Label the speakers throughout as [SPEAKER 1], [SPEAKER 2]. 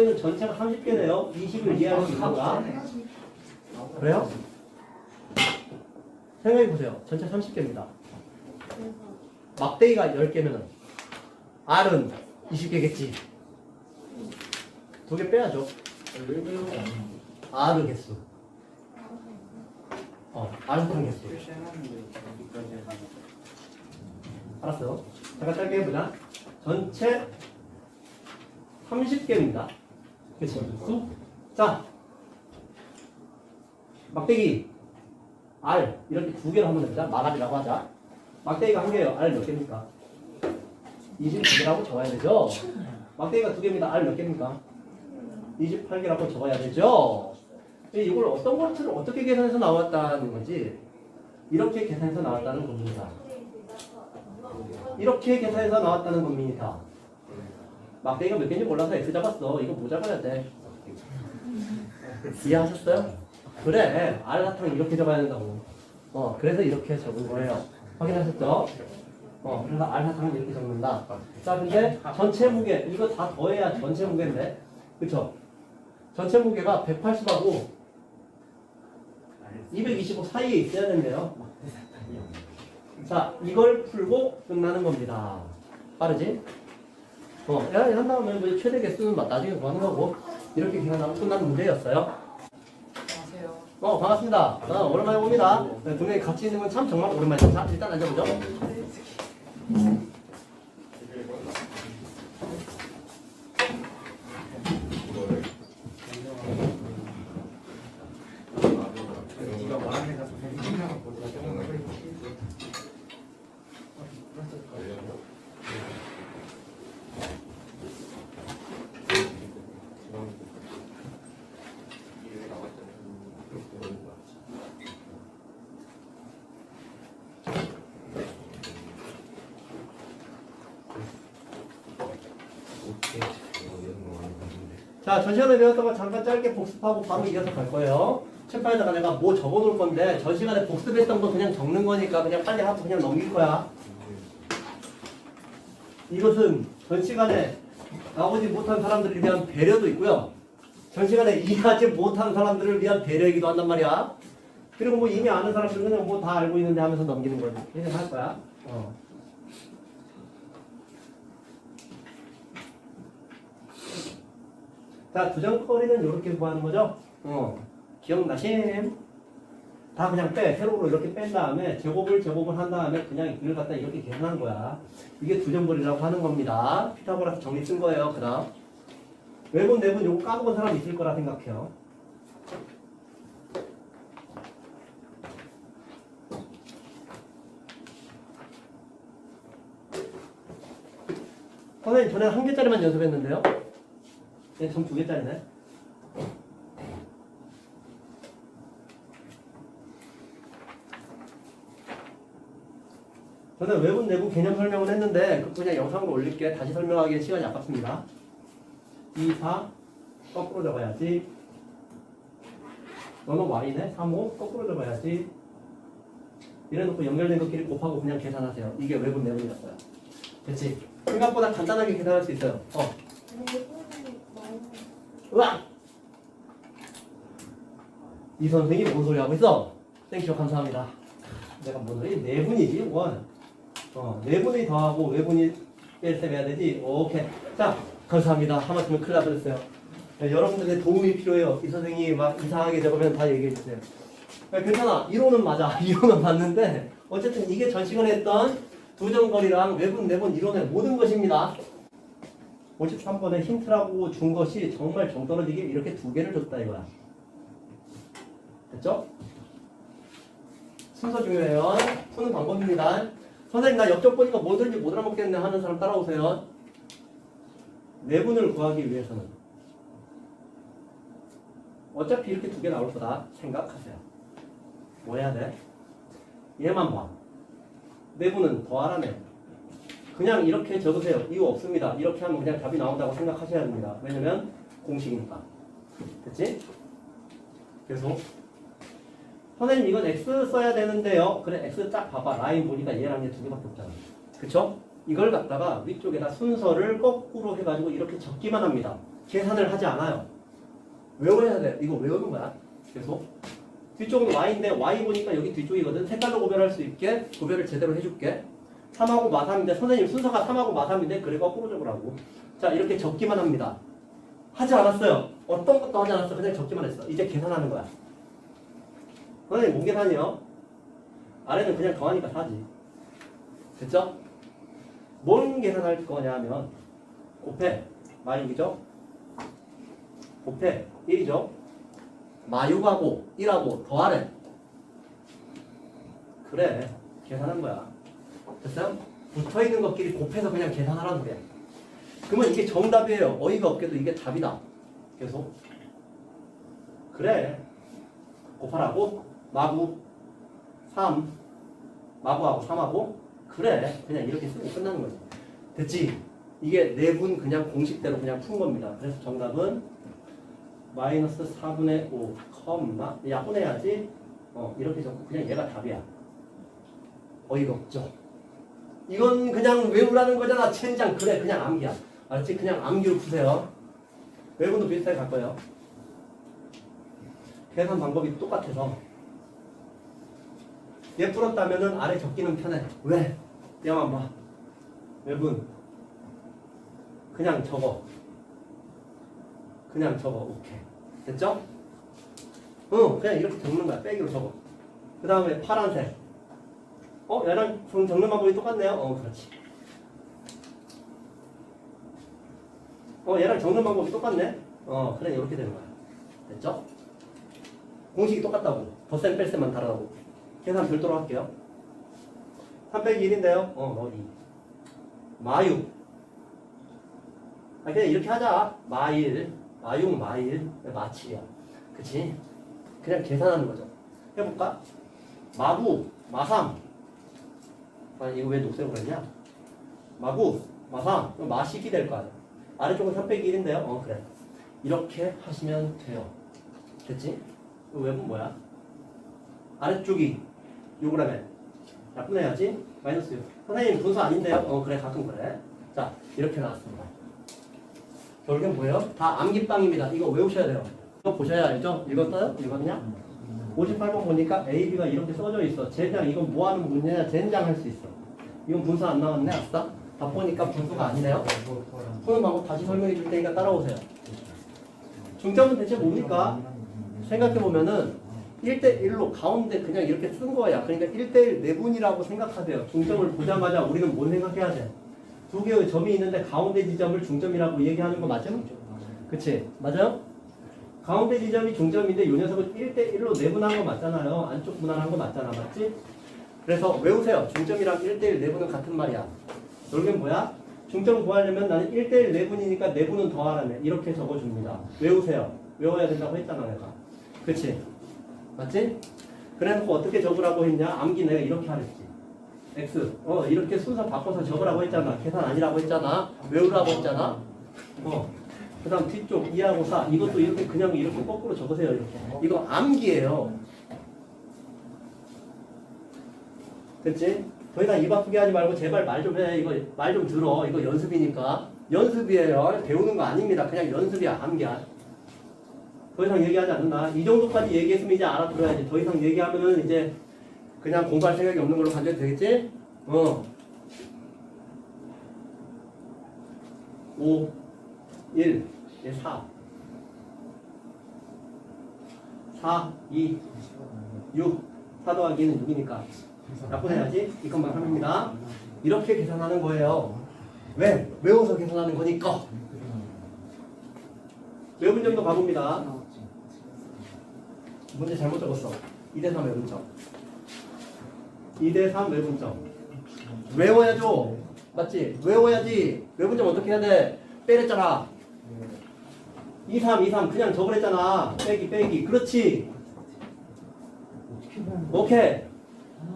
[SPEAKER 1] 막대는 전체가 30개네요. 20을 이해할 수 있는가? 그래요? 생각해 보세요. 전체 30개입니다. 막대기가 10개면은 R은 20개겠지. 두 개 빼야죠. R 개수. 어, R 사탕 개수. 알았어요. 잠깐 짧게 해보자. 전체 30개입니다. 그치? 자, 막대기 R 이렇게 두 개로 하면 됩니다. 마갑이라고 하자. 막대기가 한 개예요. R 몇 개입니까? 22개라고 적어야 되죠. 막대기가 두 개입니다. R 몇 개입니까? 28개라고 적어야 되죠. 이걸 어떤 것을 어떻게 계산해서 나왔다는 거지? 이렇게 계산해서 나왔다는 겁니다. 이렇게 계산해서 나왔다는 겁니다. 막대기가 몇 개인지 몰라서 X 잡았어. 이거 뭐 잡아야 돼? 이해하셨어요? 그래. 사탕 이렇게 적어야 된다고. 어, 그래서 이렇게 적은 거예요. 확인하셨죠? 어, 그래서 R 사탕은 이렇게 적는다. 자, 근데 전체 무게, 이거 다 더해야 전체 무게인데. 그쵸? 전체 무게가 180하고 225 사이에 있어야 된대요. 자, 이걸 풀고 끝나는 겁니다. 빠르지? 어, 야, 한 다음에 뭐 최대 개수는 막 나중에 구하는 거고, 이렇게 계산하고 끝나는 문제였어요.
[SPEAKER 2] 안녕하세요.
[SPEAKER 1] 어, 반갑습니다. 어, 오랜만에 봅니다. 네, 두 명이 같이 있는 건 참 정말 오랜만이죠. 자, 일단 앉아보죠. 자, 전 시간에 배웠던 거 잠깐 짧게 복습하고 바로 이어서 갈 거예요. 책판에다가 내가 뭐 적어 놓을 건데, 전 시간에 복습했던 거 그냥 적는 거니까 그냥 빨리 하고 그냥 넘길 거야. 이것은 전 시간에 나오지 못한 사람들에 대한 배려도 있고요. 전 시간에 이해하지 못한 사람들을 위한 배려이기도 한단 말이야. 그리고 뭐 이미 아는 사람들은 뭐 다 알고 있는데 하면서 넘기는 거지. 이렇게 할 거야. 어. 자, 두정거리는 이렇게 구하는 거죠? 어. 기억나심? 다 그냥 빼. 세로로 이렇게 뺀 다음에 제곱을 제곱을 한 다음에 그냥 이걸 갖다 이렇게 계산한 거야. 이게 두정거리라고 하는 겁니다. 피타고라스 정리 쓴 거예요. 그 다음. 외분, 내분 요거 까먹은 사람 있을 거라 생각해요. 선생님 전에 한 개짜리만 연습했는데요. 네, 전두 개짜리네. 저는 외분 내분 개념 설명을 했는데 그 그냥 영상으로 올릴게. 다시 설명하기엔 시간이 아깝습니다. 2, 4 거꾸로 적어야지. 너는 y네. 3, 5 거꾸로 적어야지. 이래놓고 연결된 것끼리 곱하고 그냥 계산하세요. 이게 외분 내분이었어요. 됐지? 생각보다 간단하게 계산할 수 있어요. 어. 이 선생이 뭔 소리 하고 있어? 땡큐 감사합니다. 내가 뭔 소리? 네 분이지 원. 어, 네 분이 더하고 외분이 뺄셈 해야 되지. 오케이. 자, 감사합니다. 하마터면 큰일 나버렸어요. 네, 여러분들의 도움이 필요해요. 이 선생이 막 이상하게 적으면 다 얘기해 주세요. 네, 괜찮아. 이론은 맞아. 이론은 맞는데 어쨌든 이게 전 시간에 했던 두정거리랑 외분, 내분 이론의 모든 것입니다. 53번에 힌트라고 준 것이 정말 정떨어지게 이렇게 두 개를 줬다 이거야. 됐죠? 순서 중요해요. 푸는 방법입니다. 선생님 나 옆쪽 보니까 뭐든지 못 알아먹겠네 하는 사람 따라오세요. 내분을 구하기 위해서는 어차피 이렇게 두 개 나올 거다 생각하세요. 뭐 해야 돼? 얘만 봐. 내분은 더하라네. 그냥 이렇게 적으세요. 이유 없습니다. 이렇게 하면 그냥 답이 나온다고 생각하셔야 됩니다. 왜냐면 공식이니까. 됐지? 계속. 선생님 이건 x 써야 되는데요. 그래 x 딱 봐봐. 라인 보니까 얘랑 얘 두 개밖에 없잖아. 그쵸? 이걸 갖다가 위쪽에다 순서를 거꾸로 해가지고 이렇게 적기만 합니다. 계산을 하지 않아요. 외워야 돼. 이거 외우는 거야. 계속. 뒤쪽은 y인데 y 보니까 여기 뒤쪽이거든. 색깔로 구별할 수 있게 구별을 제대로 해줄게. 3하고 마3인데 선생님 순서가 3하고 마3인데 그래 거꾸로 적으라고. 자 이렇게 적기만 합니다. 하지 않았어요. 어떤 것도 하지 않았어. 그냥 적기만 했어. 이제 계산하는 거야. 선생님 뭔 계산이요? 아래는 그냥 더하니까 4지. 됐죠? 뭔 계산할 거냐면 곱해 마6이죠? 곱해 1이죠? 마6하고 1하고 더하래 그래 계산한 거야 됐어요? 붙어 있는 것끼리 곱해서 그냥 계산하라는 거야. 그러면 이게 정답이에요. 어이가 없게도 이게 답이다. 계속 그래. 곱하라고 마구 3 마구하고 3하고 그래. 그냥 이렇게 쓰면 끝나는 거지. 됐지? 이게 네 분 그냥 공식대로 그냥 푼 겁니다. 그래서 정답은 마이너스 4분의 5 컴마. 약분해야지. 어 이렇게 적고 그냥 얘가 답이야. 어이가 없죠 이건 그냥 외우라는 거잖아 첸장 그래 그냥 암기야 알았지? 그냥 암기로 푸세요 외분도 비슷하게 갈 거예요 계산 방법이 똑같아서 얘 풀었다면은 아래 적기는 편해. 왜? 얘만 봐. 외분. 그냥 적어. 그냥 적어. 오케이. 됐죠? 응, 그냥 이렇게 적는 거야. 빼기로 적어. 그 다음에 파란색. 어, 얘랑 적- 적는 방법이 똑같네요. 어, 그렇지. 어, 얘랑 적는 방법이 똑같네. 어, 그래 이렇게 되는 거야. 됐죠? 공식이 똑같다고. 덧셈 뺄셈만 다르다고. 계산 별도로 할게요. 3 빼기 1인데요. 어, 너 2. 마유. 아, 그냥 이렇게 하자. 마일, 마육, 마일, 마칠이야. 그치? 그냥 계산하는 거죠. 해볼까? 마구, 마삼. 아, 이거 왜 녹색으로 했냐? 마구. 그럼 마식이 될 거 아니야. 아래쪽은 3 빼기 1인데요. 어, 그래. 이렇게 하시면 돼요. 됐지? 이거 외분 뭐야? 아래쪽이 요거라면 약분해야지 마이너스 6 선생님 분수 아닌데요? 어 그래 가끔 그래 자 이렇게 나왔습니다 결국엔 뭐예요? 다 암기빵입니다 이거 외우셔야 돼요 이거 보셔야 알죠? 읽었어요? 읽었냐? 58번 보니까 A, B가 이렇게 써져 있어 젠장 이건 뭐 하는 문제냐 젠장 할 수 있어 이건 분수 안 나왔네 아싸 다 보니까 분수가 아니네요 푸는 방법 다시 설명해 줄 테니까 따라오세요 중점은 대체 뭡니까? 생각해 보면은 1대1로 가운데 그냥 이렇게 쓴 거야. 그러니까 1대1 내분이라고 생각하세요. 중점을 보자마자 우리는 뭘 생각해야 돼? 두 개의 점이 있는데 가운데 지점을 중점이라고 얘기하는 거 맞죠? 그치? 맞아요? 가운데 지점이 중점인데 이 녀석은 1대1로 내분한 거 맞잖아요. 안쪽 분할한 거 맞잖아. 맞지? 그래서 외우세요. 중점이랑 1대1 내분은 같은 말이야. 여기는 뭐야? 중점 구하려면 나는 1대1 내분이니까 내분은 더하라네. 이렇게 적어줍니다. 외우세요. 외워야 된다고 했잖아 내가. 그치? 맞지? 그래놓고 어떻게 적으라고 했냐? 암기 내가 이렇게 하랬지. X. 어, 이렇게 순서 바꿔서 적으라고 했잖아. 계산 아니라고 했잖아. 외우라고 했잖아. 어. 그 다음 뒤쪽 2하고 4. 이것도 이렇게 그냥 이렇게 거꾸로 적으세요. 이렇게. 이거 암기예요. 됐지? 더 이상 입 아프게 하지 말고 제발 말 좀 해. 이거 말 좀 들어. 이거 연습이니까. 연습이에요. 배우는 거 아닙니다. 그냥 연습이야. 암기야. 더 이상 얘기하지 않는다. 이 정도까지 얘기했으면 이제 알아들어야지. 더 이상 얘기하면은 이제 그냥 공부할 생각이 없는 걸로 간주해도 되겠지? 어. 5, 1, 얘 4. 4, 2, 6. 4 더하기는 6이니까. 약분해야지. 이것만 합니다. 이렇게 계산하는 거예요. 왜? 외워서 계산하는 거니까. 외분 점도 가봅니다. 문제 잘못 적었어. 2대3 외분점. 2대3 외분점. 외워야죠. 맞지? 외워야지. 외분점 어떻게 해야 돼? 빼랬잖아. 2, 3, 2, 3 그냥 적으랬잖아. 빼기, 빼기. 그렇지. 오케이.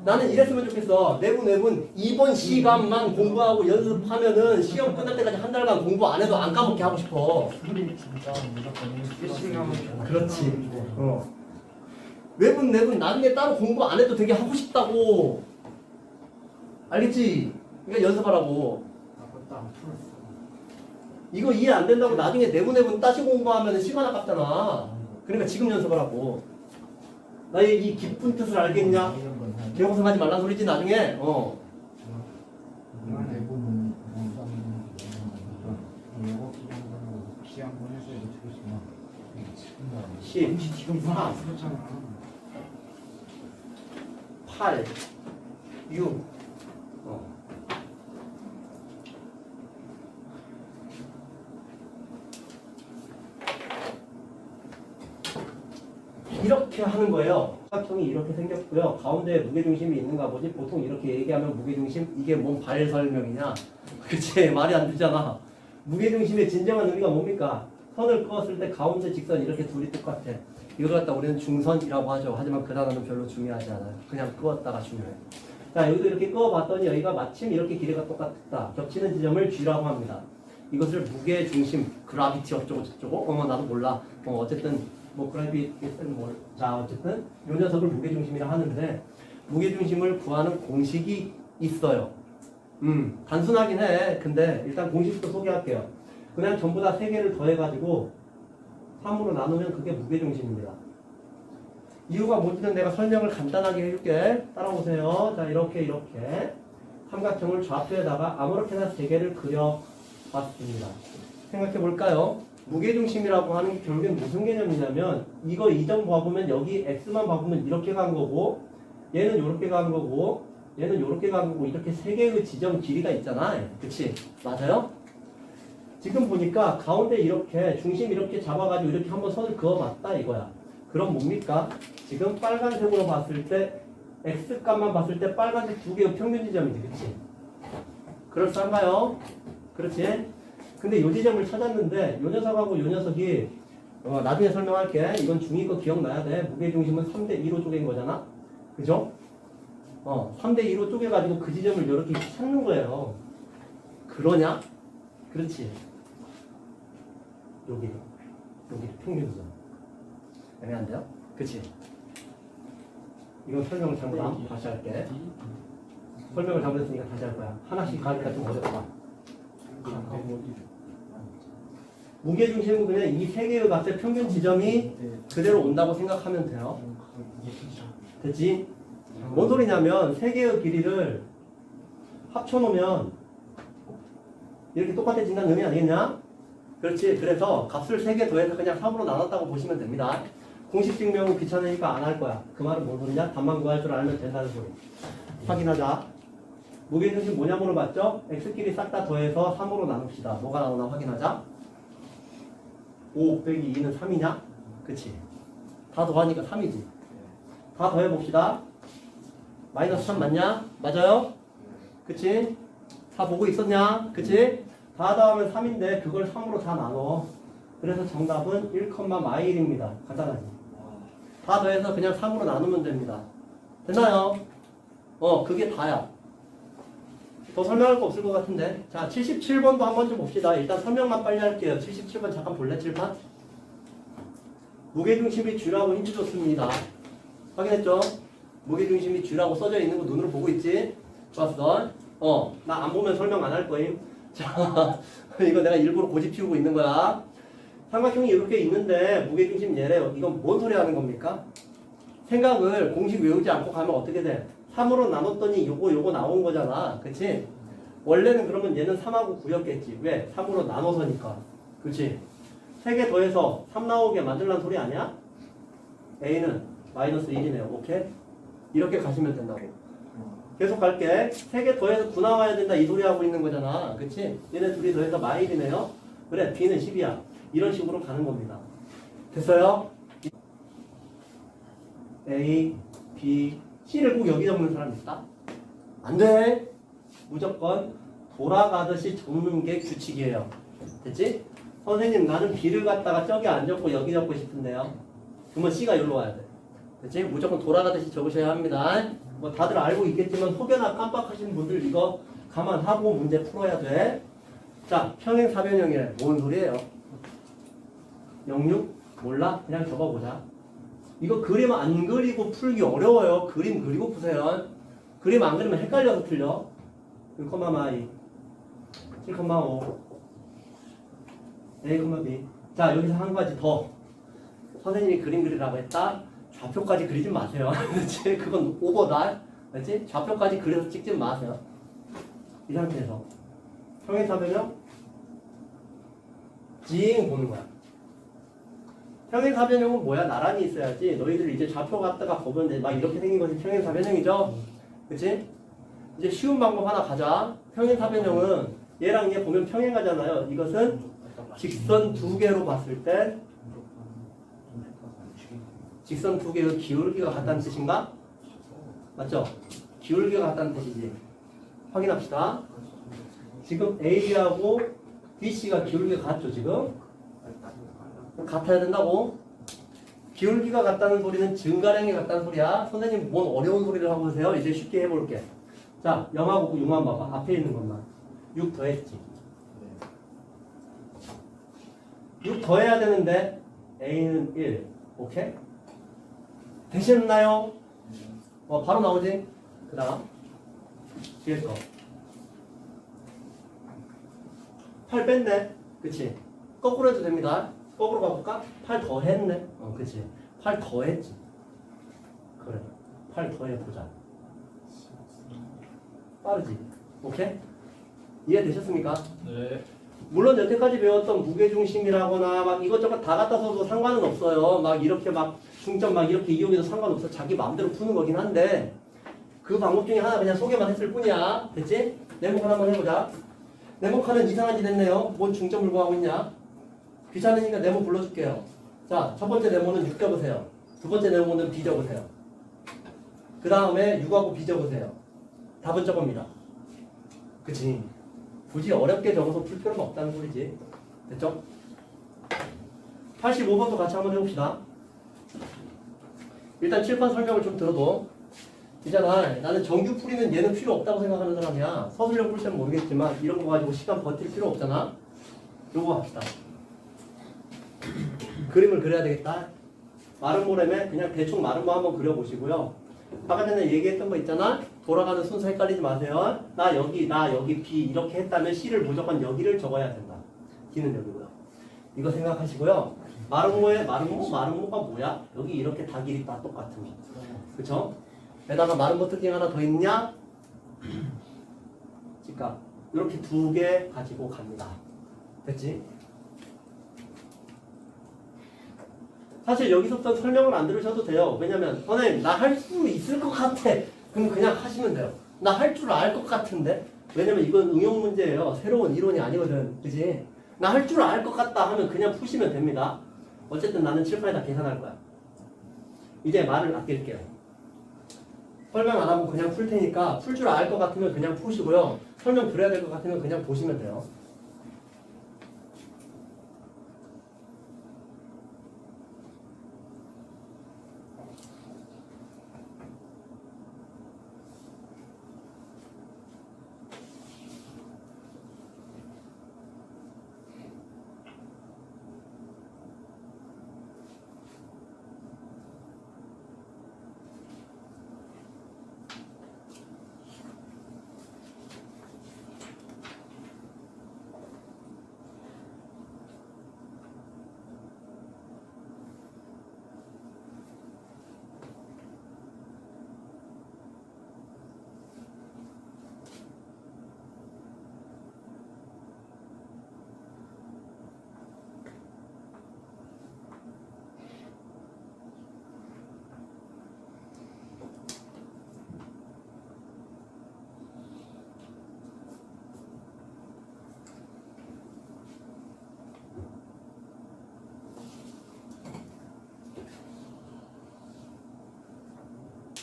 [SPEAKER 1] 나는 이랬으면 좋겠어. 내분, 내분 2번 시간만 공부하고 연습하면은 시험 끝날 때까지 한 달간 공부 안 해도 안 까먹게 하고 싶어.
[SPEAKER 3] 하면
[SPEAKER 1] 그렇지. 어. 외분 내분 나중에 따로 공부 안 해도 되게 하고 싶다고. 알겠지? 그러니까 연습하라고.
[SPEAKER 3] 아무것도 안 풀었어.
[SPEAKER 1] 이거 이해 안 된다고 나중에 내분내분 따시고 공부하면 시간 아깝잖아. 그러니까 지금 연습을 하고. 나의 이 깊은 뜻을 알겠냐? 개고생 하지 말란 소리지 나중에. 어.
[SPEAKER 3] 들으시면 지금
[SPEAKER 1] 10,
[SPEAKER 3] 지금
[SPEAKER 1] 3,
[SPEAKER 3] 그렇잖아
[SPEAKER 1] 8, 6. 어. 이렇게 하는 거예요. 삼각형이 이렇게 생겼고요. 가운데 무게중심이 있는가 보지. 보통 이렇게 얘기하면 무게중심 이게 뭔 발 설명이냐? 그치 말이 안 되잖아. 무게중심의 진정한 의미가 뭡니까? 선을 그었을 때 가운데 직선 이렇게 둘이 똑같아. 이걸 갖다 우리는 중선이라고 하죠. 하지만 그 단어는 별로 중요하지 않아요. 그냥 그었다가 중요해. 자 여기도 이렇게 그어봤더니 여기가 마침 이렇게 길이가 똑같다. 겹치는 지점을 G라고 합니다. 이것을 무게 중심, 그라비티 어쩌고 저쩌고, 어머 나도 몰라. 어 어쨌든 뭐 그라비티는 뭘? 자 어쨌든 요 녀석을 무게 중심이라 하는데 무게 중심을 구하는 공식이 있어요. 음 단순하긴 해. 근데 일단 공식부터 소개할게요. 그냥 전부 다 세 개를 더해가지고 3으로 나누면 그게 무게 중심입니다. 이유가 뭔지는 내가 설명을 간단하게 해줄게. 따라오세요. 자, 이렇게, 이렇게. 삼각형을 좌표에다가 아무렇게나 세 개를 그려봤습니다. 생각해 볼까요? 무게중심이라고 하는 게 결국엔 무슨 개념이냐면, 이거 이점 봐보면 여기 X만 봐보면 이렇게 간 거고, 얘는 이렇게 간 거고, 얘는 이렇게 간 거고, 이렇게 세 개의 지점 길이가 있잖아. 그치? 맞아요? 지금 보니까 가운데 이렇게 중심 이렇게 잡아가지고 이렇게 한번 선을 그어봤다 이거야. 그럼 뭡니까? 지금 빨간색으로 봤을 때 X값만 봤을 때 빨간색 두 개의 평균 지점이지, 그치? 그럴싸한가요? 그렇지? 근데 요 지점을 찾았는데 요 녀석하고 요 녀석이 어, 나중에 설명할게. 이건 중2 거 기억나야 돼. 무게 중심은 3대 2로 쪼갠 거잖아? 그죠? 어, 3대 2로 쪼개가지고 그 지점을 이렇게 찾는 거예요. 그러냐? 그렇지. 여기, 여기 평균 지점. 애매한데요? 그치? 이건 설명을 잘못함 다시 할게 설명을 잘못했으니까 다시 할 거야 하나씩 가기가 좀 어렵다 무게중심은 그냥 이 세 개의 값의 평균 지점이 그대로 온다고 생각하면 돼요 됐지? 뭔 소리냐면 세 개의 길이를 합쳐놓으면 이렇게 똑같아진다는 의미 아니겠냐? 그렇지 그래서 값을 세 개 더해서 그냥 3으로 나눴다고 보시면 됩니다 공식 증명은 귀찮으니까 안 할 거야. 그 말은 뭔 소리냐? 답만 구할 줄 알면 된다는 소리. 확인하자. 무게중심 뭐냐 물어봤죠? x끼리 싹 다 더해서 3으로 나눕시다. 뭐가 나오나 확인하자. 5 빼기 2는 3이냐? 그치. 다 더하니까 3이지. 다 더해봅시다. 마이너스 3 맞냐? 맞아요? 그치? 다 보고 있었냐? 그치? 다 더하면 3인데 그걸 3으로 다 나눠. 그래서 정답은 1,마일입니다. 간단하지. 다 더해서 그냥 3으로 나누면 됩니다. 됐나요? 어, 그게 다야. 더 설명할 거 없을 것 같은데. 자, 77번도 한번 좀 봅시다. 일단 설명만 빨리 할게요. 77번 잠깐 볼래, 칠판? 무게중심이 G라고 힌트 줬습니다. 확인했죠? 무게중심이 G라고 써져 있는 거 눈으로 보고 있지? 좋았어. 어, 나 안 보면 설명 안 할 거임. 자, 이거 내가 일부러 고집 피우고 있는 거야. 삼각형이 이렇게 있는데 무게중심 얘래요. 이건 뭔 소리 하는 겁니까? 생각을 공식 외우지 않고 가면 어떻게 돼? 3으로 나눴더니 요거 요거 나온 거잖아. 그치? 원래는 그러면 얘는 3하고 9였겠지. 왜? 3으로 나눠서니까. 그치? 3개 더해서 3 나오게 만들란 소리 아니야? A는 마이너스 1이네요. 오케이? 이렇게 가시면 된다고. 계속 갈게. 3개 더해서 9 나와야 된다. 이 소리 하고 있는 거잖아. 그치? 얘네 둘이 더해서 마일이네요. 그래, B는 10이야. 이런 식으로 가는 겁니다. 됐어요? A, B, C를 꼭 여기 적는 사람 있다? 안 돼! 무조건 돌아가듯이 적는 게 규칙이에요. 됐지? 선생님, 나는 B를 갖다가 저기 안 적고 여기 적고 싶은데요. 그러면 C가 여기로 와야 돼. 됐지? 무조건 돌아가듯이 적으셔야 합니다. 뭐 다들 알고 있겠지만 혹여나 깜빡하시는 분들 이거 감안하고 문제 풀어야 돼. 자, 평행 사변형이래. 뭔 소리예요? 06? 몰라? 그냥 적어보자. 이거 그림 안 그리고 풀기 어려워요. 그림 그리고 푸세요. 그림 안 그리면 헷갈려서 틀려. 1,마이 7,5 A, B. 자, 여기서 한 가지 더. 선생님이 그림 그리라고 했다. 좌표까지 그리지 마세요. 그렇지? 그건 오버다. 그렇지? 좌표까지 그려서 찍지 마세요. 이 상태에서. 평행사변형 징 보는 거야. 평행사변형은 뭐야? 나란히 있어야지. 너희들 이제 좌표 갖다가 보면 돼. 막 이렇게 생긴 것이 평행사변형이죠. 그치? 이제 쉬운 방법 하나 가자. 평행사변형은 얘랑 얘 보면 평행하잖아요. 이것은 직선 두 개로 봤을 때 직선 두 개의 기울기가 같다는 뜻인가? 맞죠? 기울기가 같다는 뜻이지. 확인합시다. 지금 AB하고 BC가 기울기가 같죠, 지금? 같아야 된다고? 기울기가 같다는 소리는 증가량이 같다는 소리야. 선생님 뭔 어려운 소리를 하고 계세요? 이제 쉽게 해볼게. 자, 0하고 6만 봐봐. 앞에 있는 것만. 6 더했지. 6 더해야 되는데 A는 1. 오케이? 되셨나요? 어, 바로 나오지? 그 다음. 뒤에 거. 8 뺐네. 그치? 거꾸로 해도 됩니다. 거꾸로 가볼까? 8 더했네. 어, 그치? 8 더했지. 그래. 8 더해보자. 빠르지? 오케이? 이해되셨습니까?
[SPEAKER 2] 네.
[SPEAKER 1] 물론 여태까지 배웠던 무게중심이라거나 막 이것저것 다 갖다 써도 상관은 없어요. 막 이렇게 막 중점 막 이렇게 이용해도 상관없어. 자기 마음대로 푸는 거긴 한데 그 방법 중에 하나 그냥 소개만 했을 뿐이야. 됐지? 네모칸 한번 해보자. 네모칸은 이상한 짓 했네요. 뭔 중점 물고 하고 있냐? 귀찮으니까 네모 불러줄게요. 자, 첫 번째 네모는 6 적으세요. 두 번째 네모는 B 적으세요. 그 다음에 6하고 B 적으세요. 답은 저겁니다. 그치? 굳이 어렵게 적어서 풀 필요는 없다는 소리지. 됐죠? 85번도 같이 한번 해봅시다. 일단 칠판 설명을 좀 들어도 있잖아. 나는 정규 풀이는 얘는 필요 없다고 생각하는 사람이야. 서술형 풀 때는 모르겠지만 이런 거 가지고 시간 버틸 필요 없잖아. 요거 합시다. 그림을 그려야 되겠다. 마른 모래에 그냥 대충 마른 거 한번 그려보시고요. 아까 전에 얘기했던 거 있잖아. 돌아가는 순서 헷갈리지 마세요. 나 여기, 나 여기 B 이렇게 했다면 C를 무조건 여기를 적어야 된다. D는 여기고요. 이거 생각하시고요. 마른 모에 마른 모, 마른 모가 뭐야? 여기 이렇게 다 길이 다 똑같은 거. 그쵸? 게다가 마른 모 특징 하나 더 있냐? 그러니까 이렇게 두 개 가지고 갑니다. 됐지? 사실 여기서부터 설명을 안 들으셔도 돼요. 왜냐면 선생님 나 할 수 있을 것 같아. 그럼 그냥 하시면 돼요. 나 할 줄 알 것 같은데. 왜냐면 이건 응용 문제예요. 새로운 이론이 아니거든. 그지? 나 할 줄 알 것 같다 하면 그냥 푸시면 됩니다. 어쨌든 나는 칠판에 다 계산할 거야. 이제 말을 아낄게요. 설명 안 하고 그냥 풀 테니까 풀 줄 알 것 같으면 그냥 푸시고요. 설명 들어야 될 것 같으면 그냥 보시면 돼요.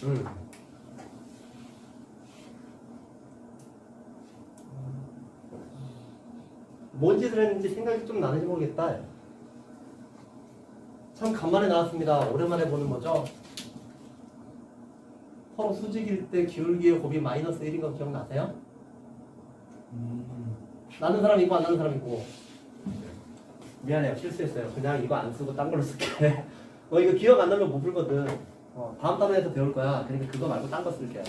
[SPEAKER 1] 음. 뭔 짓을 했는지 생각이 좀 나는지 모르겠다. 참 간만에 나왔습니다. 오랜만에 보는 거죠. 서로 수직일 때 기울기의 곱이 마이너스 1인 거 기억나세요? 나는 사람 있고 안 나는 사람 있고. 미안해요. 실수했어요. 그냥 이거 안 쓰고 딴 걸로 쓸게. 어, 이거 기억 안 나면 못 풀거든. 어, 다음 단원에서 배울 거야. 그러니까 그거 말고 딴 거 쓸게요.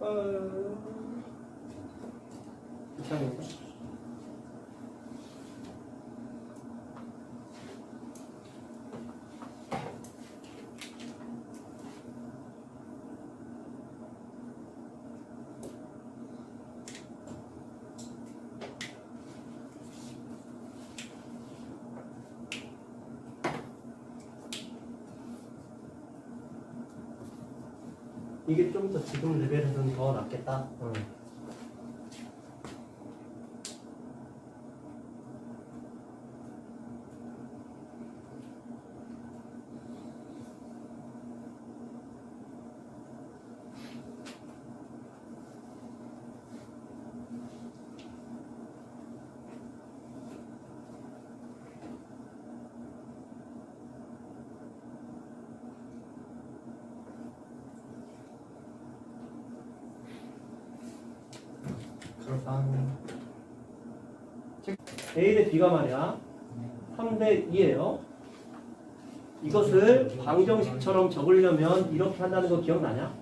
[SPEAKER 1] 어... 이렇게 하고 이게 좀 더 지금 레벨에서는 더 낫겠다. 응. A 대 B가 말이야 3대 2예요. 이것을 방정식처럼 적으려면 이렇게 한다는 거 기억나냐?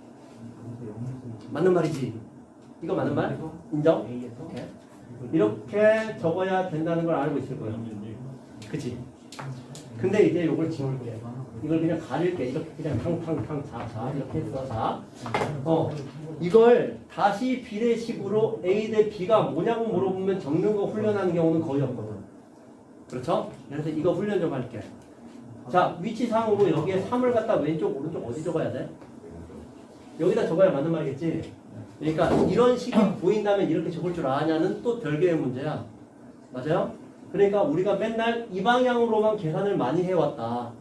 [SPEAKER 1] 맞는 말이지. 이거 맞는 말? 인정? 이렇게 적어야 된다는 걸 알고 있을 거야. 그치? 근데 이제 이걸 지울게. 이걸 그냥 가릴게. 이렇게 그냥 탕탕탕 자, 자 이렇게 해서 자. 어. 이걸 다시 비례식으로 A 대 B가 뭐냐고 물어보면 적는 거 훈련하는 경우는 거의 없거든. 그렇죠? 그래서 이거 훈련 좀 할게. 자, 위치상으로 여기에 3을 갖다 왼쪽, 오른쪽 어디 적어야 돼? 여기다 적어야 맞는 말이겠지? 그러니까 이런 식이 보인다면 이렇게 적을 줄 아냐는 또 별개의 문제야. 맞아요? 그러니까 우리가 맨날 이 방향으로만 계산을 많이 해왔다.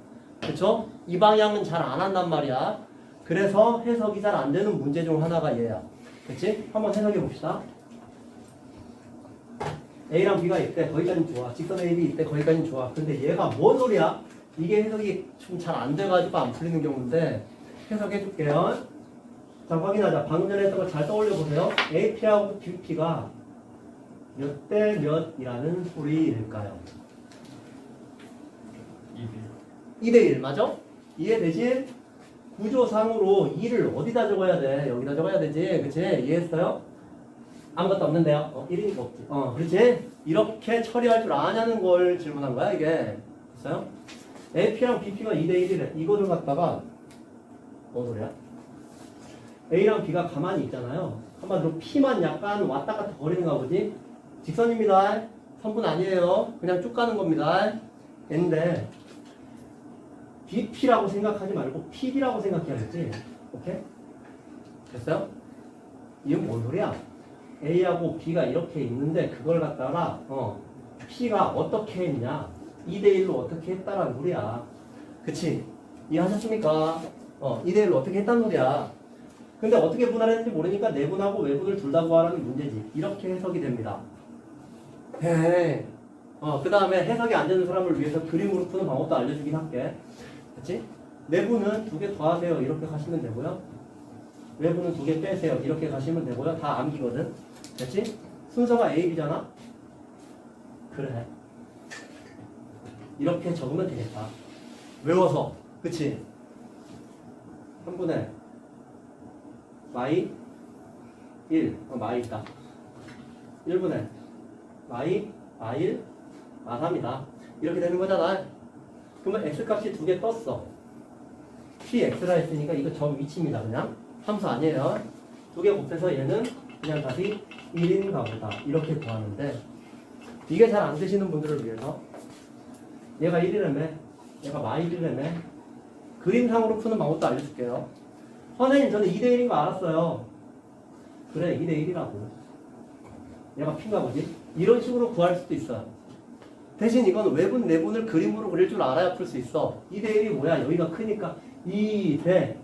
[SPEAKER 1] 그렇죠? 이 방향은 잘 안 한단 말이야. 그래서 해석이 잘 안 되는 문제 중 하나가 얘야. 그치? 한번 해석해 봅시다. A랑 B가 있대. 거기까지는 좋아. 직선 A, B 있대. 거기까지는 좋아. 근데 얘가 뭔 소리야? 이게 해석이 좀 잘 안 돼가지고 안 풀리는 경우인데 해석해 줄게요. 자, 확인하자. 방금 전에 했던 거잘 떠올려 보세요. AP하고 BP가 몇 대 몇이라는 소리일까요? 2대 1 맞아? 이해 되지? 구조상으로 2를 어디다 적어야 돼? 여기다 적어야 되지. 그치? 이해했어요? 아무것도 없는데요? 어, 1이니까 없지. 어, 그렇지? 이렇게 처리할 줄 아냐는 걸 질문한 거야, 이게. 됐어요? AP랑 BP가 2대 1이래. 이거를 갖다가, 뭔 소리야? A랑 B가 가만히 있잖아요. 한마디로 P만 약간 왔다 갔다 거리는가 보지? 직선입니다. 선분 아니에요. 그냥 쭉 가는 겁니다. 근데 BP라고 생각하지 말고 PB라고 생각해야겠지. 오케이? 됐어요? 이건 뭔 소리야? A하고 B가 이렇게 있는데 그걸 갖다가 어, P가 어떻게 했냐? 2대1로 어떻게 했다라는 소리야. 그치? 이해하셨습니까? 어, 2대1로 어떻게 했다는 소리야. 근데 어떻게 분할했는지 모르니까 내분하고 외분을 둘 다 구하라는 문제지. 이렇게 해석이 됩니다. 네. 어, 그 다음에 해석이 안 되는 사람을 위해서 그림으로 푸는 방법도 알려주긴 할게. 그치? 내분은 두개 더하세요. 이렇게 가시면 되고요. 외부는 두 개 빼세요. 이렇게 가시면 되고요. 다 암기거든. 됐지? 순서가 A, B잖아? 그래. 이렇게 적으면 되겠다. 외워서. 그치? 한 분에 마이 1. 어, 마이 있다. 1분에 마이, 마일, 마3이다. 이렇게 되는 거잖아. 그러면 x 값이 두 개 떴어. px라 했으니까 이거 점 위치입니다. 그냥 함수 아니에요. 두 개 곱해서 얘는 그냥 다시 1인가 보다. 이렇게 구하는데 이게 잘안 되시는 분들을 위해서 얘가 1이라며 얘가 마이 1이라며 그림상으로 푸는 방법도 알려줄게요. 선생님 저는 2대1인 거 알았어요. 그래 2대1이라고. 얘가 p인가 보지? 이런 식으로 구할 수도 있어요. 대신 이건 외분 내분을 그림으로 그릴 줄 알아야 풀 수 있어. 2대 1이 뭐야? 여기가 크니까 2대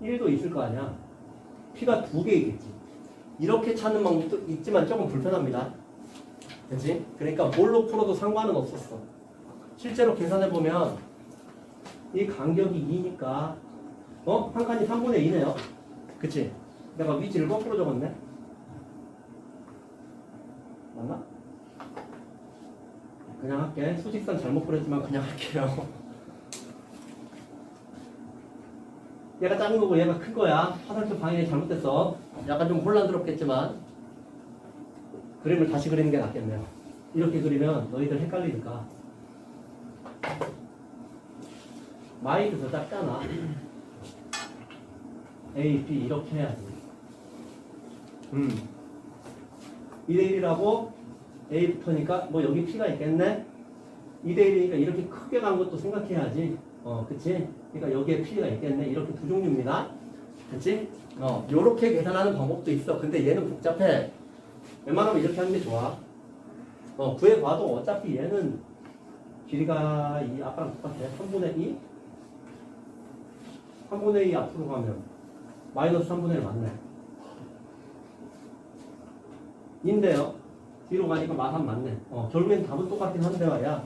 [SPEAKER 1] 1도 있을 거 아니야. P가 두 개이겠지. 이렇게 찾는 방법도 있지만 조금 불편합니다. 그치? 그러니까 뭘로 풀어도 상관은 없었어. 실제로 계산해보면 이 간격이 2니까 어? 한 칸이 3분의 2네요. 그치? 내가 위치를 거꾸로 적었네. 맞나? 그냥 할게. 수직선 잘못 그렸지만 그냥 할게요. 얘가 작은 거고 얘가 큰 거야. 화살표 방향이 잘못됐어. 약간 좀 혼란스럽겠지만. 그림을 다시 그리는 게 낫겠네요. 이렇게 그리면 너희들 헷갈리니까. 마이도 더 작잖아. A, B 이렇게 해야지. 음. 2대 1이라고 A부터니까 뭐 여기 P가 있겠네? 2대 1이니까 이렇게 크게 간 것도 생각해야지. 어, 그치? 그러니까 여기에 P가 있겠네. 이렇게 두 종류입니다. 그치? 어, 요렇게 계산하는 방법도 있어. 근데 얘는 복잡해. 웬만하면 이렇게 하는 게 좋아. 어, 구해봐도 어차피 얘는 길이가 이 아까랑 똑같아. 3분의 2? 3분의 2 앞으로 가면 마이너스 3분의 1 맞네. 인데요. 뒤로 가니까 마삼 맞네. 어, 결국엔 답은 똑같긴 한데 말이야.